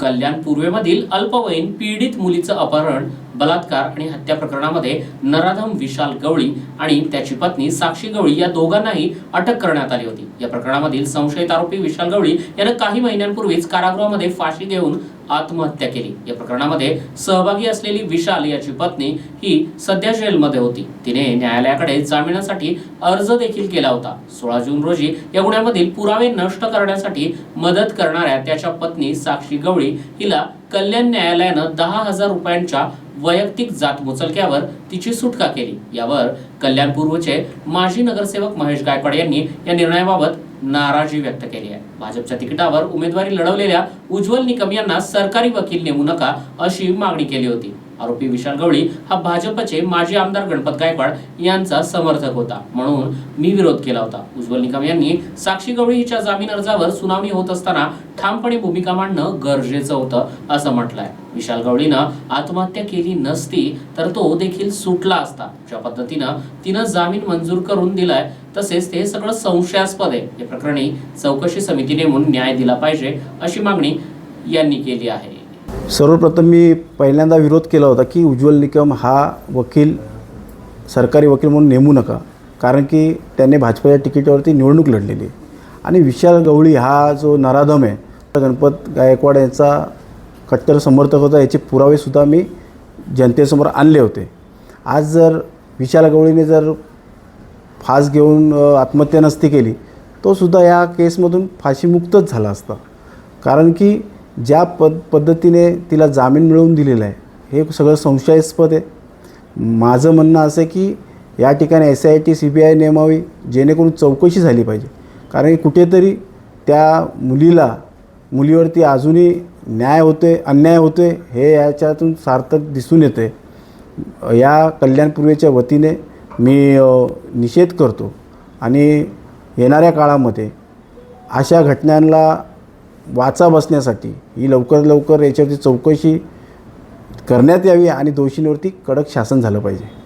कल्याण पूर्वेमधील अल्पवयीन पीडित मुलीचं अपहरण बलात्कार आणि हत्या प्रकरणामध्ये नराधम विशाल गवळी आणि त्याची पत्नी साक्षी गवळी या दोघांनाही अटक करण्यात आली होती. या प्रकरणामधील संशयित आरोपी विशाल गवळी यानं काही महिन्यांपूर्वीच कारागृहामध्ये फाशी घेऊन आत्महत्या केली. या प्रकरणामध्ये सहभागी असलेली विशाल याची पत्नी ही सध्या जेलमध्ये होती. तिने न्यायालयाकडे जामिनासाठी अर्ज देखील केला होता. सोळा जून रोजी या गुन्ह्यामधील पुरावे नष्ट करण्यासाठी मदत करणाऱ्या त्याच्या पत्नी साक्षी गवळी हिला कल्याण न्यायालयानं दहा हजार रुपयांच्या वैयक्तिक जात मुचलक्यावर तिची सुटका केली. यावर कल्याण पूर्वचे माजी नगरसेवक महेश गायकवाड यांनी या निर्णयाबाबत नाराजी व्यक्त केली आहे. भाजपच्या तिकिटावर उमेदवारी लढवलेल्या उज्ज्वल निकम यांना सरकारी वकील नेमू नका अशी मागणी केली होती. आरोपी विशाल गवळी हा भाजपचे माजी आमदार गणपत गायकवाड यांचा समर्थक होता. म्हणून मी विरोध केला होता. उज्ज्वल निकम यांनी साक्षी गवळी हिच्या जामीन अर्जावर सुनावणी होत असताना ठामपणे भूमिका मांडणं गरजेचं होतं असं म्हटलंय. विशाल गवळीनं आत्महत्या केली नसती तर तो देखील सुटला असता. ज्या पद्धतीनं तिनं जामीन मंजूर करून दिलाय तसेच ते सगळं संशयास्पद आहे. या प्रकरणी चौकशी समिती नेमून न्याय दिला पाहिजे अशी मागणी यांनी केली आहे. सर्वप्रथम मी पहिल्यांदा विरोध केला होता की उज्ज्वल निकम हा वकील सरकारी वकील म्हणून नेमू नका. कारण की त्याने भाजपच्या तिकिटावरती निवडणूक लढलेली आहे. आणि विशाल गवळी हा जो नराधम आहे गणपत गायकवाड यांचा कट्टर समर्थक होता याचे पुरावेसुद्धा मी जनतेसमोर आणले होते. आज जर विशाल गवळीने जर फास घेऊन आत्महत्या नसती केली तो सुद्धा या केसमधून फाशीमुक्तच झाला असता. कारण की ज्या पद पद्धतीने तिला जामीन मिळवून दिलेला आहे हे सगळं संशयास्पद आहे. माझं म्हणणं असं आहे की या ठिकाणी S I T C B I नेमावी जेणेकरून चौकशी झाली पाहिजे. कारण की कुठेतरी त्या मुलीला मुलीवरती अजूनही न्याय होते अन्याय होते हे याच्यातून सार्थक दिसून येते या कल्याणपूर्वेच्या वतीने मी निषेध करतो. आणि येणाऱ्या काळामध्ये अशा घटनांना वाचा बसण्यासाठी. ही लवकर लवकर याच्यावरती चौकशी करण्यात यावी आणि दोषींवरती कडक शासन झालं पाहिजे.